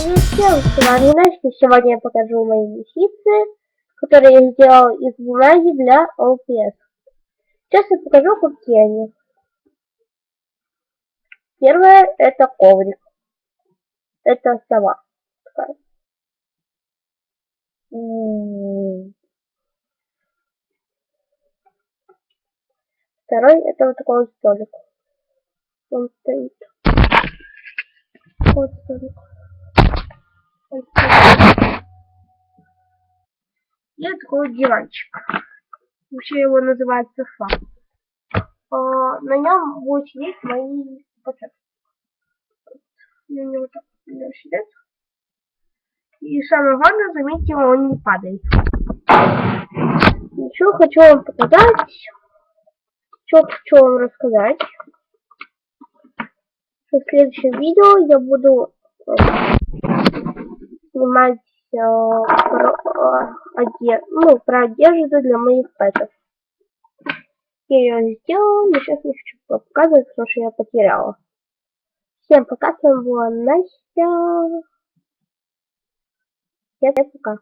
Всем с вами Настя. Сегодня я покажу мои вещицы, которые я сделал из бумаги для OPS. Сейчас я покажу, какие они. Первое это коврик. Это сова. Второй это вот такой столик. Он стоит. Вот столик. Вот столик. И такой диванчик. Вообще его называют софа. А, на нем будут сидеть мои пацаны. На него так сидят. И самое главное, заметьте, он не падает. Еще хочу вам показать, что хочу вам рассказать. Что в следующем видео я буду э, снимать э, про, э, оде- ну, про одежду для моих пэтов. Я ее сделала, но сейчас не хочу показывать, потому что я потеряла. Всем пока, с вами была Настя. Всем пока.